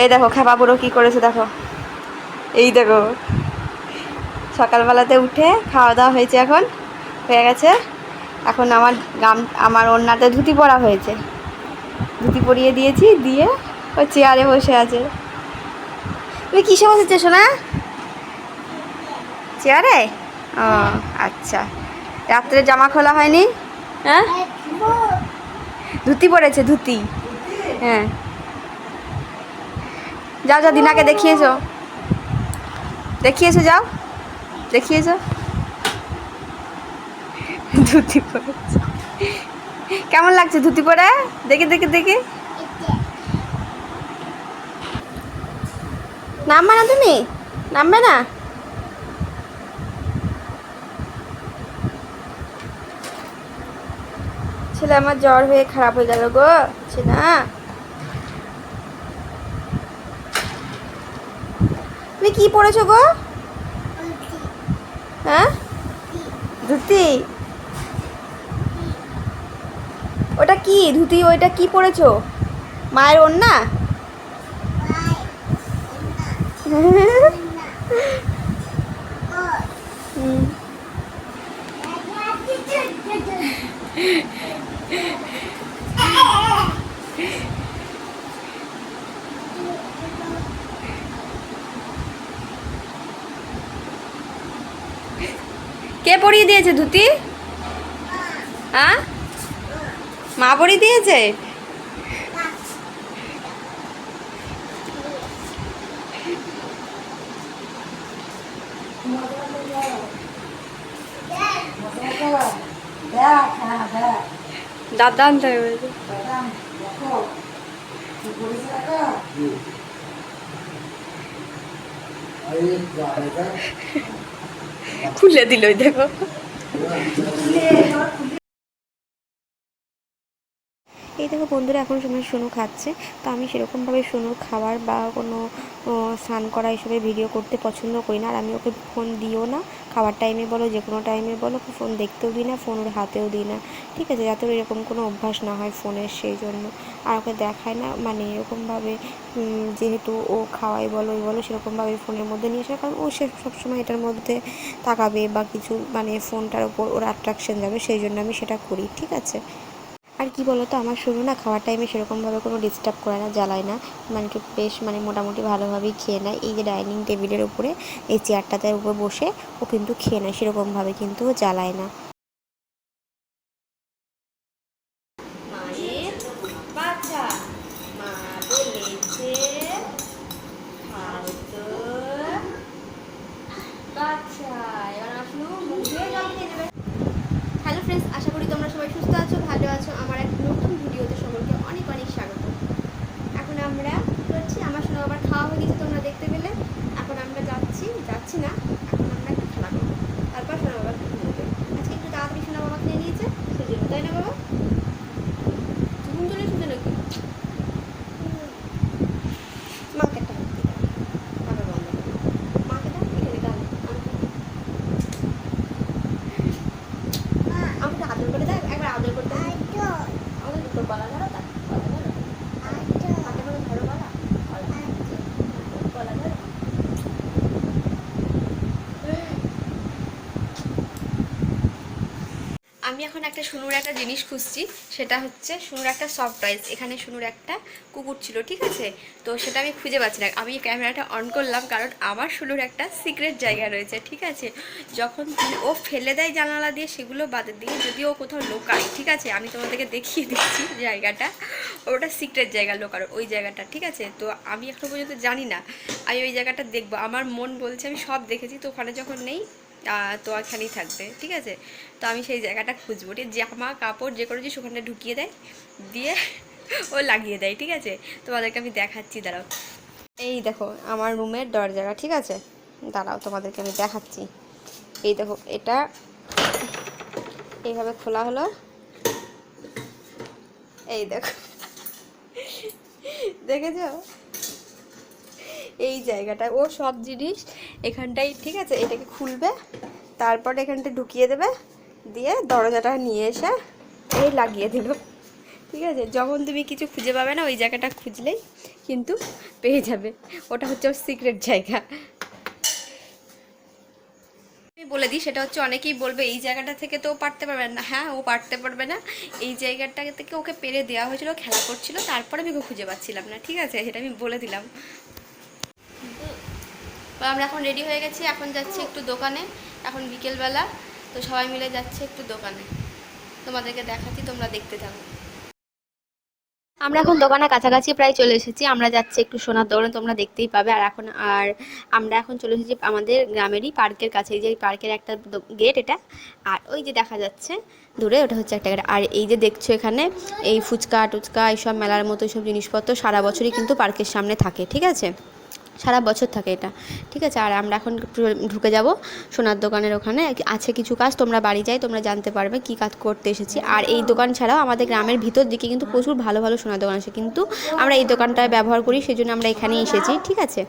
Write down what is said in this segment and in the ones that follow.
এই দেখো খেপা বুড়ো কী করেছে দেখো। এই দেখো, সকালবেলাতে উঠে খাওয়া দাওয়া হয়েছে এখন, হয়ে গেছে। এখন আমার গাম, আমার ওড়নাতে ধুতি পরা হয়েছে। ধুতি পরিয়ে দিয়েছি, দিয়ে ওই চেয়ারে বসে আছে। তুমি কিসে বসেছো শোনা চেয়ারে? ও আচ্ছা। রাত্রে জামা খোলা হয়নি? হ্যাঁ? ধুতি পরেছে, ধুতি। হ্যাঁ। যাও যাও, দিনাকে দেখিয়েছো। দেখিয়েছো, যাও। দেখিয়েছো। ধুতি পরে কেমন লাগছে ধুতি পরে? দেখে দেখে দেখে। নামবে না তুমি? নামবে না? ছেলে, আমার জ্বর হয়ে খারাপ হয়ে গেল গো। না তুমি কি পড়েছো গো? হ্যাঁ? ধুতি। ওটা কি? ধুতি ওইটা কি পড়েছো? মায়ের ওন্না কে পরিয়ে দিয়েছে ধুতি? হ্যাঁ? মা পরিয়ে দিয়েছে? দাদা আনতে। খুলে দিল দেখো। এই দেখো বন্ধুরা, এখন সময় সোনু খাচ্ছে। তো আমি সেরকমভাবে সোনুর খাবার বা কোনো স্নান করা এসবের ভিডিও করতে পছন্দ করি না। আর আমি ওকে ফোন দিও না। খাবার টাইমে বলো যে কোনো টাইমে বলো ফোন দেখতেও দিই না ফোন ওর হাতেও দিই না। ঠিক আছে, যাতে ওর এরকম কোনো অভ্যাস না হয় ফোনের সেই জন্য। আর ওকে দেখায় না মানে এরকমভাবে যেহেতু ও খাওয়াই বলো, ওই বলো, সেরকমভাবে ফোনের মধ্যে নিয়ে আসে কারণ ও সে সবসময় এটার মধ্যে তাকাবে বা কিছু মানে ফোনটার ওপর ওর অ্যাট্রাকশন যাবে, সেই জন্য আমি সেটা করি, ঠিক আছে? আর কি বলতো, আমার শুরু না খাওয়ার টাইমে সেরকমভাবে কোনো ডিস্টার্ব করে না, জ্বালায় না। মানে একটু বেশ মানে মোটামুটি ভালোভাবেই খেয়ে নেয়। এই যে ডাইনিং টেবিলের উপরে, এই চেয়ারটাতে উপর বসে ও কিন্তু খেয়ে নেয়, সেরকমভাবে কিন্তু জ্বালায় না। হ্যালো ফ্রেন্ডস আশা করি তোমরা সবাই সুস্থ আছো, ভালো আছো নতুন ভিডিওতে para আমি এখন একটা সুনুর একটা জিনিস খুঁজছি, সেটা হচ্ছে সুনুর একটা সফট টয়েস এখানে সুনুর একটা কুকুর ছিল, ঠিক আছে? তো সেটা আমি খুঁজে পাচ্ছি না। আমি ক্যামেরাটা অন করলাম কারণ আমার সুনুর একটা সিক্রেট জায়গা রয়েছে, ঠিক আছে? যখন ও ফেলে দেয় জানালা দিয়ে, সেগুলো বাদের দিয়ে যদি ও কোথাও লোকায়, ঠিক আছে? আমি তোমাদেরকে দেখিয়ে দিচ্ছি জায়গাটা। ওটা সিক্রেট জায়গা লোকার ওই জায়গাটা, ঠিক আছে? তো আমি এখনও পর্যন্ত জানি না। আমি ওই জায়গাটা দেখব। আমার মন বলছে আমি সব দেখেছি, তো ওখানে যখন নেই আহ, তো এখানেই থাকবে ঠিক আছে? তো আমি সেই জায়গাটা খুঁজবো ঠিক জামা কাপড় যে কোনো জিনিস ঢুকিয়ে দেয় দিয়ে ও লাগিয়ে দেয় ঠিক আছে? তোমাদেরকে আমি দেখাচ্ছি দাঁড়াও। এই দেখো আমার রুমের দরজাটা ঠিক আছে? দাঁড়াও তোমাদেরকে আমি দেখাচ্ছি। এই দেখো এটা এইভাবে খোলা হলো। এই দেখো দেখেছ? এই জায়গাটা ও সব জিনিস এখানটাই, ঠিক আছে, এটাকে খুলবে, তারপর এখানটা ঢুকিয়ে দেবে, দিয়ে দরজাটা নিয়ে এসে এই লাগিয়ে দিল ঠিক আছে, যখন তুমি কিছু খুঁজে পাবে না, ওই জায়গাটা খুঁজলেই কিন্তু পেয়ে যাবে। ওটা হচ্ছে ওর সিক্রেট জায়গা। আমি বলে দিই, সেটা হচ্ছে অনেকেই বলবে, এই জায়গাটা থেকে তো ও পারতে পারবে না। হ্যাঁ ও পারতে পারবে না। এই জায়গাটা থেকে ওকে পেরে দেওয়া হয়েছিল খেলা করছিল, তারপরে আমি খুঁজে পাচ্ছিলাম না। ঠিক আছে, সেটা আমি বলে দিলাম। আমরা এখন রেডি হয়ে গেছি, এখন যাচ্ছি একটু দোকানে, এখন বিকেলবেলা। তো সবাই মিলে যাচ্ছে একটু দোকানে। তোমাদেরকে দেখাচ্ছি, তোমরা দেখতে থাকো। আমরা এখন দোকানে কাছাকাছি প্রায় চলে এসেছি, আমরা যাচ্ছি একটু সোনার দোকানে, তোমরা দেখতেই পাবে। আর এখন আর আমরা এখন চলে এসেছি আমাদের গ্রামেরই পার্কের কাছে, এই যে পার্কের একটা গেট এটা। আর ওই যে দেখা যাচ্ছে, দূরে ওটা হচ্ছে একটা গেট। আর এই যে দেখছ এখানে, এই ফুচকা, টুচকা, এইসব মেলার মতো সব জিনিসপত্র সারা বছরই কিন্তু পার্কের সামনে থাকে, ঠিক আছে? সারা বছর থাকে এটা। ঠিক আছে? আর আমরা এখন ঢুকে যাব সোনার দোকানের ওখানে। আছে কিছু কাজ, তোমরা বাড়ি যাই, তোমরা জানতে পারবে কি কাজ করতে এসেছি। আর এই দোকান ছাড়াও আমাদের গ্রামের ভিতর দিকে কিন্তু প্রচুর ভালো ভালো সোনার দোকান আছে। কিন্তু আমরা এই দোকানটা ব্যবহার করি সেই জন্য আমরা এখানেই এসেছি। ঠিক আছে?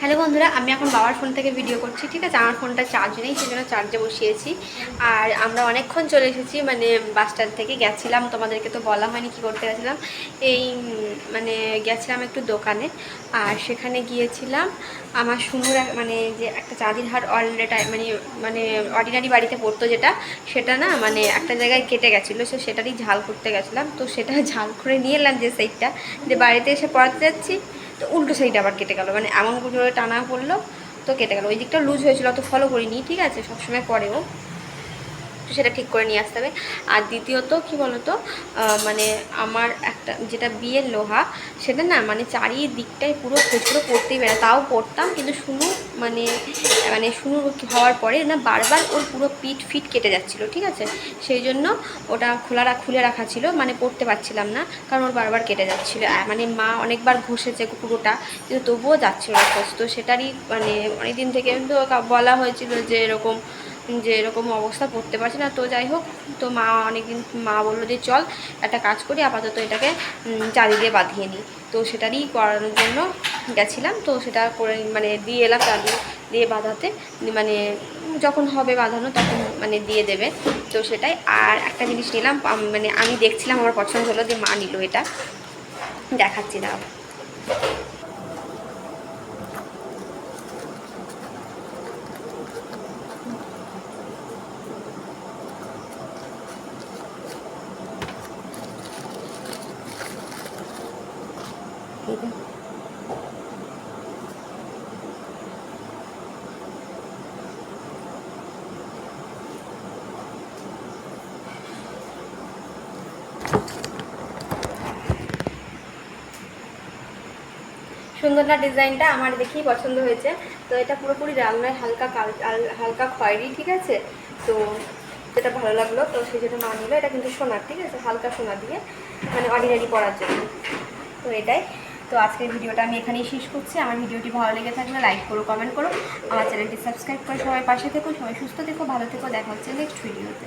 হ্যালো বন্ধুরা, আমি এখন বাবার ফোন থেকে ভিডিও করছি, ঠিক আছে? আমার ফোনটা চার্জ নেই সেই জন্য চার্জে বসিয়েছি। আর আমরা অনেকক্ষণ চলে এসেছি মানে বাস স্ট্যান্ড থেকে গেছিলাম, তোমাদেরকে তো বলা হয়নি কি করতে গেছিলাম। এই মানে গেছিলাম একটু দোকানে, আর সেখানে গিয়েছিলাম। আমার এক- মানে যে একটা চাঁদির হাট অলরেডি মানে মানে অর্ডিনারি বাড়িতে পড়তো যেটা, সেটা না মানে একটা জায়গায় কেটে গেছিল সো সেটারই ঝাল করতে গেছিলাম। তো সেটা ঝাল করে নিয়ে এলাম যে সাইডটা যে বাড়িতে এসে পড়াতে যাচ্ছি। তো উল্টো সাইডে আবার কেটে গেলো। মানে এমন করে টানা পড়ল, তো কেটে গেলো। ওই দিকটা লুজ হয়েছিল, অত ফলো করিনি, ঠিক আছে? সবসময় পরেও তো সেটা ঠিক করে নিয়ে আসতে হবে। আর দ্বিতীয়ত, কি বলতো মানে আমার একটা, যেটা বিয়ের লোহা, সেটা না মানে চারিদিকটাই পুরো খুচরো পড়তেই বেড়া তাও পড়তাম, কিন্তু শুনু মানে মানে শুনু হওয়ার পরে না বারবার ওর পুরো পিঠ ফিট কেটে যাচ্ছিল, ঠিক আছে? সেই জন্য ওটা খোলা খুলে রাখা ছিল মানে পড়তে পারছিলাম না, কারণ ওর বারবার কেটে যাচ্ছিল। মানে মা অনেকবার ঘষেছে পুরোটা, কিন্তু তবুও যাচ্ছিল তো সেটারই মানে অনেক দিন থেকে তো বলা হয়েছিল যে এরকম যে এরকম অবস্থা পড়তে পারছি না। তো যাই হোক, তো মা অনেকদিন, মা বলল যে, চল একটা কাজ করি, আপাতত এটাকে চারি দিয়ে বাঁধিয়ে নিই। তো সেটারই করানোর জন্য গেছিলাম। তো সেটা করে মানে দিয়ে এলাম চারি দিয়ে বাঁধাতে। মানে যখন হবে বাঁধানো তখন মানে দিয়ে দেবে। তো সেটাই। আর একটা জিনিস নিলাম মানে আমি দেখছিলাম, আমার পছন্দ হলো যে মা নিল এটা। দেখাচ্ছি না সুন্দর না ডিজাইনটা আমার দেখেই পছন্দ হয়েছে। তো এটা পুরোপুরি রান্নায় হালকা কাল হালকা খয়েরি, ঠিক আছে? তো যেটা ভালো লাগল, তো সেই জন্য মা নিল, এটা কিন্তু সোনার ঠিক আছে? হালকা সোনা দিয়ে মানে অর্ডিনারি পরার জন্য। তো এটাই। তো আজকের ভিডিওটা আমি এখানেই শেষ করছি। আমার ভিডিওটি ভালো লেগে থাকলে লাইক করো, কমেন্ট করো। আমার চ্যানেলটি সাবস্ক্রাইব করে সবাই পাশে থেকো। সবাই সুস্থ থেকো, ভালো থেকো। দেখা হচ্ছে নেক্সট ভিডিওতে